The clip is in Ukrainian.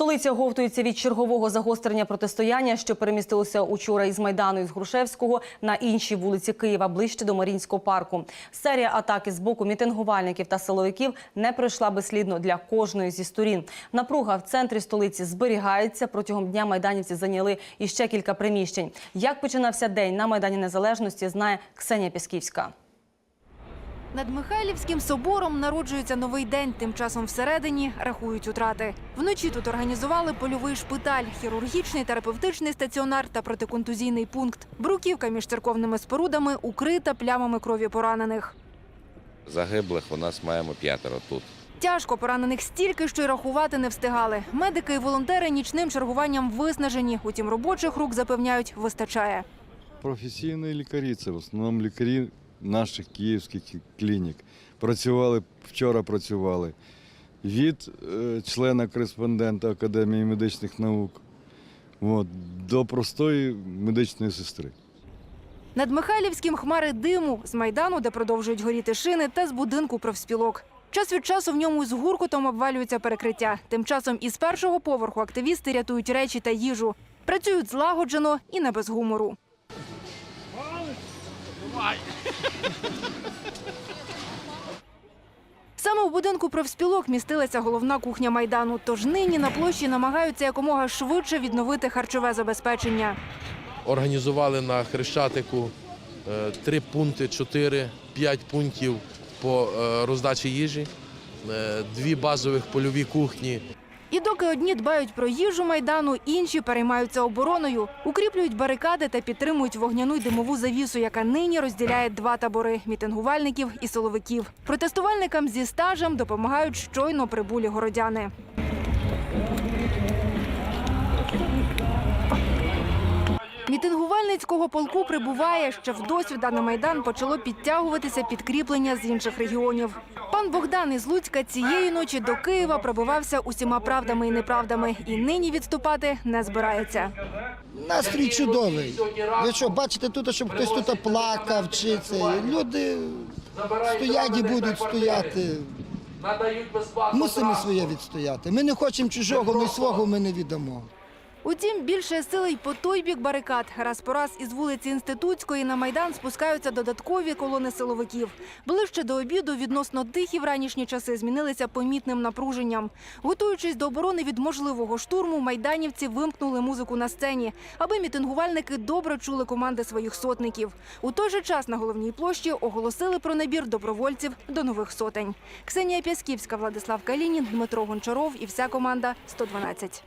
Столиця оговтується від чергового загострення протистояння, що перемістилося учора із Майдану із Грушевського на інші вулиці Києва, ближче до Марінського парку. Серія атаки з боку мітингувальників та силовиків не пройшла безслідно для кожної зі сторін. Напруга в центрі столиці зберігається. Протягом дня майданівці зайняли іще кілька приміщень. Як починався день на Майдані Незалежності, знає Ксенія Пісківська. Над Михайлівським собором народжується новий день. Тим часом всередині рахують утрати. Вночі тут організували польовий шпиталь, хірургічний, терапевтичний стаціонар та протиконтузійний пункт. Бруківка між церковними спорудами укрита плямами крові поранених. Загиблих у нас маємо п'ятеро тут. Тяжко поранених стільки, що й рахувати не встигали. Медики і волонтери нічним чергуванням виснажені. Утім, робочих рук запевняють, вистачає. Професійні лікарі, це в основному лікарі наших київських клінік. Працювали вчора працювали від е, члена кореспондента Академії медичних наук от, до простої медичної сестри. Над Михайлівським хмари диму з майдану, де продовжують горіти шини, та з будинку профспілок. Час від часу в ньому з гуркотом обвалюється перекриття. Тим часом із першого поверху активісти рятують речі та їжу. Працюють злагоджено і не без гумору. Саме в будинку профспілок містилася головна кухня майдану. Тож нині на площі намагаються якомога швидше відновити харчове забезпечення. Організували на Хрещатику е, три пункти, чотири, п'ять пунктів по е, роздачі їжі, е, дві базових польові кухні. І доки одні дбають про їжу майдану, інші переймаються обороною, укріплюють барикади та підтримують вогняну й димову завісу, яка нині розділяє два табори мітингувальників і силовиків. Протестувальникам зі стажем допомагають щойно прибулі городяни. Мітингувальницького полку прибуває. Ще в досвіда на майдан почало підтягуватися підкріплення з інших регіонів. Пан Богдан із Луцька цієї ночі до Києва пробивався усіма правдами і неправдами, і нині відступати не збирається. Настрій чудовий. Ви що, бачите тут, щоб хтось тут плакав чи це. Люди стоять і будуть стояти. Мусимо своє відстояти. Ми не хочемо чужого, ми свого ми не віддамо. Утім, більше сили й по той бік барикад. Раз по раз із вулиці Інститутської на майдан спускаються додаткові колони силовиків. Ближче до обіду відносно тихі в ранішні часи змінилися помітним напруженням. Готуючись до оборони від можливого штурму, майданівці вимкнули музику на сцені, аби мітингувальники добре чули команди своїх сотників. У той же час на головній площі оголосили про набір добровольців до нових сотень. Ксенія Пясківська, Владислав Калінін, Дмитро Гончаров і вся команда 112.